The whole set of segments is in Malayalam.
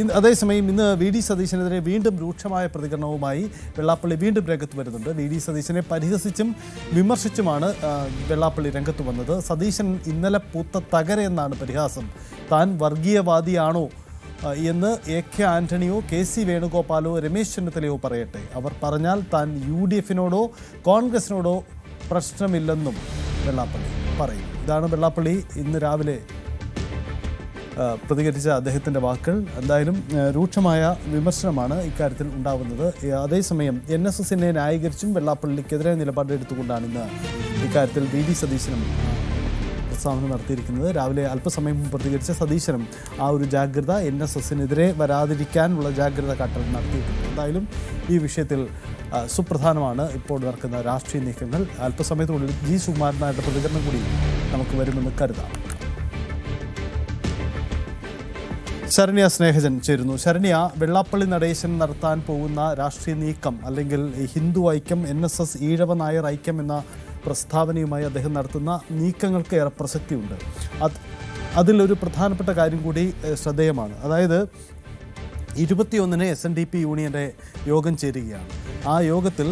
ഇന്ന് അതേസമയം ഇന്ന് വി ഡി സതീശനെതിരെ വീണ്ടും രൂക്ഷമായ പ്രതികരണവുമായി വെള്ളാപ്പള്ളി വീണ്ടും രംഗത്ത് വരുന്നുണ്ട്. വി ഡി സതീശനെ പരിഹസിച്ചും വിമർശിച്ചുമാണ് വെള്ളാപ്പള്ളി രംഗത്ത് വന്നത്. സതീശൻ ഇന്നലെ പൂത്ത തകര എന്നാണ് പരിഹാസം. താൻ വർഗീയവാദിയാണോ? എന്ന് എ കെ ആന്റണിയോ കെ സി വേണുഗോപാലോ രമേശ് ചെന്നിത്തലയോ പറയട്ടെ. അവർ പറഞ്ഞാൽ താൻ യു ഡി എഫിനോടോ കോൺഗ്രസിനോടോ പ്രശ്നമില്ലെന്നും വെള്ളാപ്പള്ളി പറയും ഇതാണ് വെള്ളാപ്പള്ളി ഇന്ന് രാവിലെ പ്രതികരിച്ച അദ്ദേഹത്തിന്റെ വാക്കുകൾ എന്തായാലും രൂക്ഷമായ വിമർശനമാണ് ഇക്കാര്യത്തിൽ ഉണ്ടാവുന്നത്. ഈ അതേസമയം എൻ എസ് എസിനെ ന്യായീകരിച്ചും വെള്ളാപ്പള്ളിക്കെതിരെ നിലപാടെടുത്തുകൊണ്ടാണ് ഇന്ന് ഇക്കാര്യത്തിൽ വി. ഡി. സതീശനും പ്രസ്താവന നടത്തിയിരിക്കുന്നത്. രാവിലെ അല്പസമയം പ്രതികരിച്ച സതീശനും ആ ഒരു ജാഗ്രത എൻ എസ് എസിനെതിരെ വരാതിരിക്കാനുള്ള ജാഗ്രത കാട്ടൽ നടത്തിയിട്ടുണ്ട്. എന്തായാലും ഈ വിഷയത്തിൽ സുപ്രധാനമാണ് ഇപ്പോൾ നടക്കുന്ന രാഷ്ട്രീയ നീക്കങ്ങൾ. അല്പസമയത്തിനുള്ളിൽ ജി. സുകുമാരനായിട്ട് പ്രതികരണം കൂടി നമുക്ക് വരുമെന്ന് കരുതാം. ശരണ്യ സ്നേഹജൻ ചേരുന്നു. ശരണ്യ വെള്ളാപ്പള്ളി നടേശൻ നടത്താൻ പോകുന്ന രാഷ്ട്രീയ നീക്കം അല്ലെങ്കിൽ ഹിന്ദു ഐക്യം N S S Ezhava Nair ഐക്യം എന്ന പ്രസ്താവനയുമായി അദ്ദേഹം നടത്തുന്ന നീക്കങ്ങൾക്ക് ഏറെ പ്രസക്തിയുണ്ട്. അത് അതിലൊരു പ്രധാനപ്പെട്ട കാര്യം കൂടി ശ്രദ്ധേയമാണ്. അതായത് ഇരുപത്തിയൊന്നിന് എസ് എൻ ഡി പി യൂണിയന്റെ യോഗം ചേരുകയാണ്. ആ യോഗത്തിൽ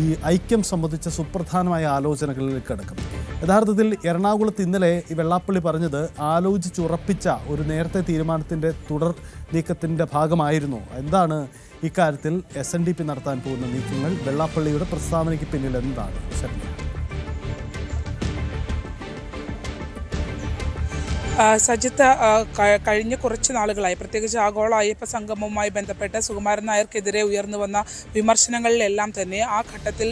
ഈ ഐക്യം സംബന്ധിച്ച സുപ്രധാനമായ ആലോചനകളിലേക്ക് കിടക്കും. യഥാർത്ഥത്തിൽ എറണാകുളത്ത് ഇന്നലെ ഈ വെള്ളാപ്പള്ളി പറഞ്ഞത് ആലോചിച്ചുറപ്പിച്ച ഒരു നേരത്തെ തീരുമാനത്തിന്റെ തുടർ നീക്കത്തിന്റെ ഭാഗമായിരുന്നു. എന്താണ് ഇക്കാര്യത്തിൽ എസ് എൻ ഡി പി നടത്താൻ പോകുന്ന നീക്കങ്ങൾ? വെള്ളാപ്പള്ളിയുടെ പ്രസ്താവനയ്ക്ക് പിന്നിൽ എന്താണ്? ശരി. സജിത്ത് കഴിഞ്ഞ കുറച്ച് നാളുകളായി പ്രത്യേകിച്ച് ആഗോള അയ്യപ്പ സംഗമവുമായി ബന്ധപ്പെട്ട് സുകുമാരൻ നായർക്കെതിരെ ഉയർന്നു വന്ന വിമർശനങ്ങളിലെല്ലാം തന്നെ ആ ഘട്ടത്തിൽ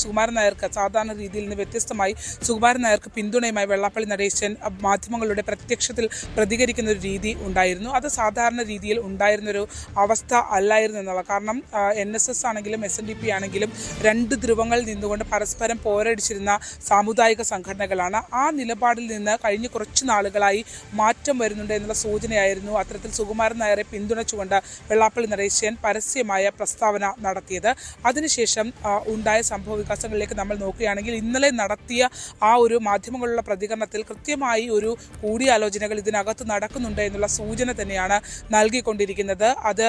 സുകുമാരൻ നായർക്ക് സാധാരണ രീതിയിൽ നിന്ന് വ്യത്യസ്തമായി സുകുമാരൻ നായർക്ക് പിന്തുണയുമായി വെള്ളാപ്പള്ളി നടേശൻ മാധ്യമങ്ങളുടെ പ്രത്യക്ഷത്തിൽ പ്രതികരിക്കുന്ന ഒരു രീതി ഉണ്ടായിരുന്നു. അത് സാധാരണ രീതിയിൽ ഉണ്ടായിരുന്നൊരു അവസ്ഥ അല്ലായിരുന്നു എന്നുള്ള കാരണം എൻ എസ് എസ് ആണെങ്കിലും എസ് എൻ ഡി പി ആണെങ്കിലും രണ്ട് ധ്രുവങ്ങളിൽ നിന്നുകൊണ്ട് പരസ്പരം പോരടിച്ചിരുന്ന സാമുദായിക സംഘടനകളാണ്. ആ നിലപാടിൽ നിന്ന് കഴിഞ്ഞ കുറച്ച് നാളുകളായി മാറ്റം വരുന്നുണ്ട് എന്നുള്ള സൂചനയായിരുന്നു അത്തരത്തിൽ സുകുമാരൻ നായരെ പിന്തുണച്ചുകൊണ്ട് വെള്ളാപ്പള്ളി നരേശൻ പരസ്യമായ പ്രസ്താവന നടത്തിയത്. അതിനുശേഷം ഉണ്ടായ സംഭവ വികാസങ്ങളിലേക്ക് നമ്മൾ നോക്കുകയാണെങ്കിൽ ഇന്നലെ നടത്തിയ ആ ഒരു മാധ്യമങ്ങളുള്ള പ്രതികരണത്തിൽ കൃത്യമായി ഒരു കൂടിയാലോചനകൾ ഇതിനകത്ത് നടക്കുന്നുണ്ട് എന്നുള്ള സൂചന തന്നെയാണ് നൽകിക്കൊണ്ടിരിക്കുന്നത്. അത്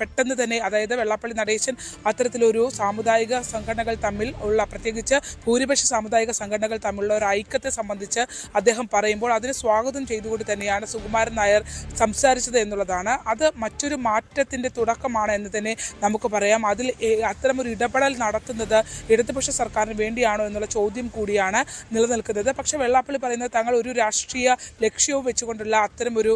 പെട്ടെന്ന് തന്നെ അതായത് വെള്ളാപ്പള്ളി നടേശൻ അത്തരത്തിലൊരു സാമുദായിക സംഘടനകൾ തമ്മിൽ ഉള്ള പ്രത്യേകിച്ച് ഭൂരിപക്ഷ സാമുദായിക സംഘടനകൾ തമ്മിലുള്ള ഒരു ഐക്യത്തെ സംബന്ധിച്ച് അദ്ദേഹം പറയുമ്പോൾ അതിന് സ്വാഗതം ചെയ്തുകൊണ്ട് തന്നെയാണ് സുകുമാരൻ നായർ സംസാരിച്ചത് എന്നുള്ളതാണ്. അത് മറ്റൊരു മാറ്റത്തിന്റെ തുടക്കമാണ് എന്ന് തന്നെ നമുക്ക് പറയാം. അതിൽ അത്തരമൊരു ഇടപെടൽ നടത്തുന്നത് ഇടതുപക്ഷ സർക്കാരിന് വേണ്ടിയാണോ എന്നുള്ള ചോദ്യം കൂടിയാണ് നിലനിൽക്കുന്നത്. പക്ഷേ വെള്ളാപ്പള്ളി പറയുന്നത് തങ്ങൾ ഒരു രാഷ്ട്രീയ ലക്ഷ്യവും വെച്ചുകൊണ്ടുള്ള അത്തരമൊരു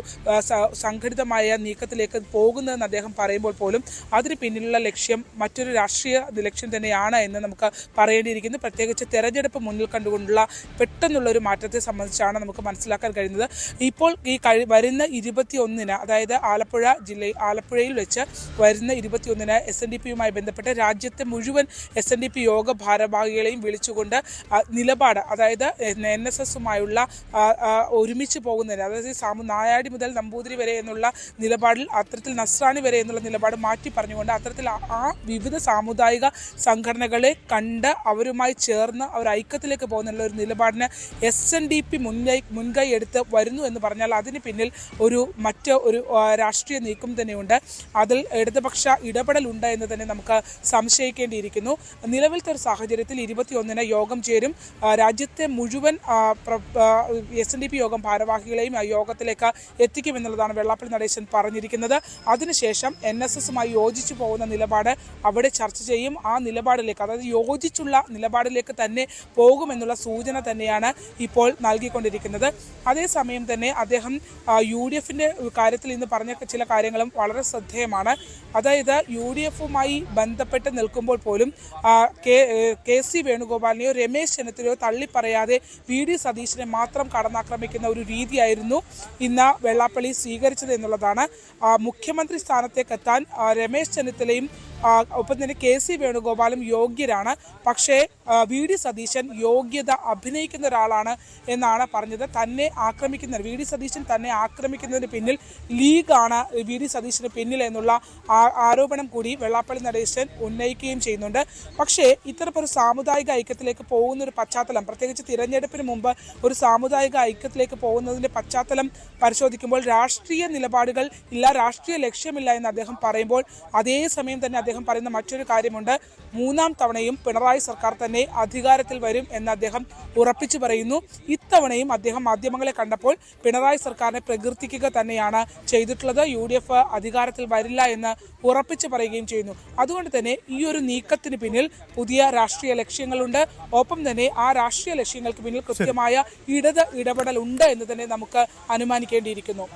സംഘടിതമായ നീക്കത്തിലേക്ക് പോകുന്നതെന്ന് അദ്ദേഹം പറയുമ്പോൾ പോലും അതിന് പിന്നിലുള്ള ലക്ഷ്യം മറ്റൊരു രാഷ്ട്രീയ ലക്ഷ്യം തന്നെയാണ് എന്ന് നമുക്ക് പറയേണ്ടിയിരിക്കുന്നു. പ്രത്യേകിച്ച് തെരഞ്ഞെടുപ്പ് മുന്നിൽ കണ്ടുകൊണ്ടുള്ള പെട്ടെന്നുള്ള ഒരു മാറ്റത്തെ സംബന്ധിച്ചാണ് നമുക്ക് മനസ്സിലാക്കാൻ കഴിയുന്നത്. ഇപ്പോൾ ഈ കഴി വരുന്ന ഇരുപത്തി ഒന്നിന് അതായത് ആലപ്പുഴ ജില്ലയിൽ ആലപ്പുഴയിൽ വെച്ച് വരുന്ന ഇരുപത്തി ഒന്നിന് എസ് എൻ ഡി പിയുമായി ബന്ധപ്പെട്ട് രാജ്യത്തെ മുഴുവൻ എസ് എൻ ഡി പി യോഗ ഭാരവാഹികളെയും വിളിച്ചുകൊണ്ട് നിലപാട് അതായത് എൻ എസ് എസുമായുള്ള ഒരുമിച്ച് പോകുന്നതിന് അതായത് സാമു നായാടി മുതൽ നമ്പൂതിരി വരെ എന്നുള്ള നിലപാടിൽ അത്തരത്തിൽ നസ്രാണി വരെ എന്നുള്ള നിലപാട് മാറ്റി പറഞ്ഞുകൊണ്ട് അത്തരത്തിൽ ആ- വിവിധ സാമുദായിക സംഘടനകളെ കണ്ട് അവരുമായി ചേർന്ന് അവർ ഐക്യത്തിലേക്ക് പോകുന്നുള്ള ഒരു നിലപാടിന് എസ് എൻ ഡി പി മുൻകൈ മുൻകൈ എടുത്ത് വരുന്നു എന്ന് പറഞ്ഞാൽ അതിന് പിന്നിൽ ഒരു മറ്റ് ഒരു രാഷ്ട്രീയ നീക്കം തന്നെയുണ്ട്. അതിൽ ഇടതുപക്ഷ ഇടപെടൽ ഉണ്ട് എന്ന് തന്നെ നമുക്ക് സംശയിക്കേണ്ടിയിരിക്കുന്നു. നിലവിലത്തെ ഒരു സാഹചര്യത്തിൽ ഇരുപത്തിയൊന്നിന് യോഗം ചേരും. രാജ്യത്തെ മുഴുവൻ എസ് എൻ ഡി പി യോഗം ഭാരവാഹികളെയും ആ യോഗത്തിലേക്ക് എത്തിക്കുമെന്നുള്ളതാണ് വെള്ളാപ്പള്ളി നടേശൻ പറഞ്ഞിരിക്കുന്നത്. അതിനുശേഷം എൻ എസ് എസുമായി യോജിച്ചു പോകുന്ന നിലപാട് അവിടെ ചർച്ച ചെയ്യും. ആ നിലപാടിലേക്ക് അതായത് യോജിച്ചുള്ള നിലപാടിലേക്ക് തന്നെ പോകുമെന്നുള്ള സൂചന തന്നെയാണ് ഇപ്പോൾ നൽകിക്കൊണ്ടിരിക്കുന്നത്. അതേസമയം തന്നെ അദ്ദേഹം യു ഡി എഫിന്റെ കാര്യത്തിൽ ഇന്ന് പറഞ്ഞ ചില കാര്യങ്ങളും വളരെ ശ്രദ്ധേയമാണ്. അതായത് യു ഡി എഫുമായി ബന്ധപ്പെട്ട് നിൽക്കുമ്പോൾ പോലും കെ കെ സി വേണുഗോപാലിനെയോ രമേശ് ചെന്നിത്തലയോ തള്ളിപ്പറയാതെ വി ഡി സതീശിനെ മാത്രം കടന്നാക്രമിക്കുന്ന ഒരു രീതിയായിരുന്നു ഇന്ന് വെള്ളാപ്പള്ളി സ്വീകരിച്ചത് എന്നുള്ളതാണ്. മുഖ്യമന്ത്രി സ്ഥാനത്തേക്കെത്താൻ രമേശ് ചെന്നിത്തലയും ഒപ്പം തന്നെ കെ സി വേണുഗോപാലും യോഗ്യരാണ്. പക്ഷേ വി ഡി സതീശൻ യോഗ്യത അഭിനയിക്കുന്ന ഒരാളാണ് എന്നാണ് പറഞ്ഞത്. തന്നെ ആക്രമിക്കുന്ന വി ഡി സതീശൻ തന്നെ ആക്രമിക്കുന്നതിന് പിന്നിൽ ലീഗാണ് വി ഡി സതീശന് പിന്നിൽ എന്നുള്ള ആരോപണം കൂടി വെള്ളാപ്പള്ളി നടേശൻ ഉന്നയിക്കുകയും ചെയ്യുന്നുണ്ട്. പക്ഷേ ഇത്തരമൊരു സാമുദായിക ഐക്യത്തിലേക്ക് പോകുന്ന ഒരു പശ്ചാത്തലം പ്രത്യേകിച്ച് തിരഞ്ഞെടുപ്പിന് മുമ്പ് ഒരു സാമുദായിക ഐക്യത്തിലേക്ക് പോകുന്നതിന്റെ പശ്ചാത്തലം പരിശോധിക്കുമ്പോൾ രാഷ്ട്രീയ നിലപാടുകൾ ഇല്ല രാഷ്ട്രീയ ലക്ഷ്യമില്ല എന്ന് അദ്ദേഹം പറയുമ്പോൾ അതേസമയം തന്നെ അദ്ദേഹം പറയുന്ന മറ്റൊരു കാര്യമുണ്ട്. മൂന്നാം തവണയും പിണറായി സർക്കാർ തന്നെ അധികാരത്തിൽ വരും എന്ന് അദ്ദേഹം ഉറപ്പിച്ചു പറയുന്നു. ഇത്തവണയും അദ്ദേഹം മാധ്യമങ്ങളെ കണ്ടപ്പോൾ പിണറായി സർക്കാരിനെ പ്രകീർത്തിക്കുക തന്നെയാണ് ചെയ്തിട്ടുള്ളത്. യു ഡി എഫ് അധികാരത്തിൽ വരില്ല എന്ന് ഉറപ്പിച്ചു പറയുകയും ചെയ്യുന്നു. അതുകൊണ്ട് തന്നെ ഈ ഒരു നീക്കത്തിന് പിന്നിൽ പുതിയ രാഷ്ട്രീയ ലക്ഷ്യങ്ങളുണ്ട്. ഒപ്പം തന്നെ ആ രാഷ്ട്രീയ ലക്ഷ്യങ്ങൾക്ക് പിന്നിൽ കൃത്യമായ ഇടത് ഇടപെടൽ ഉണ്ട് എന്ന് തന്നെ നമുക്ക് അനുമാനിക്കേണ്ടിയിരിക്കുന്നു.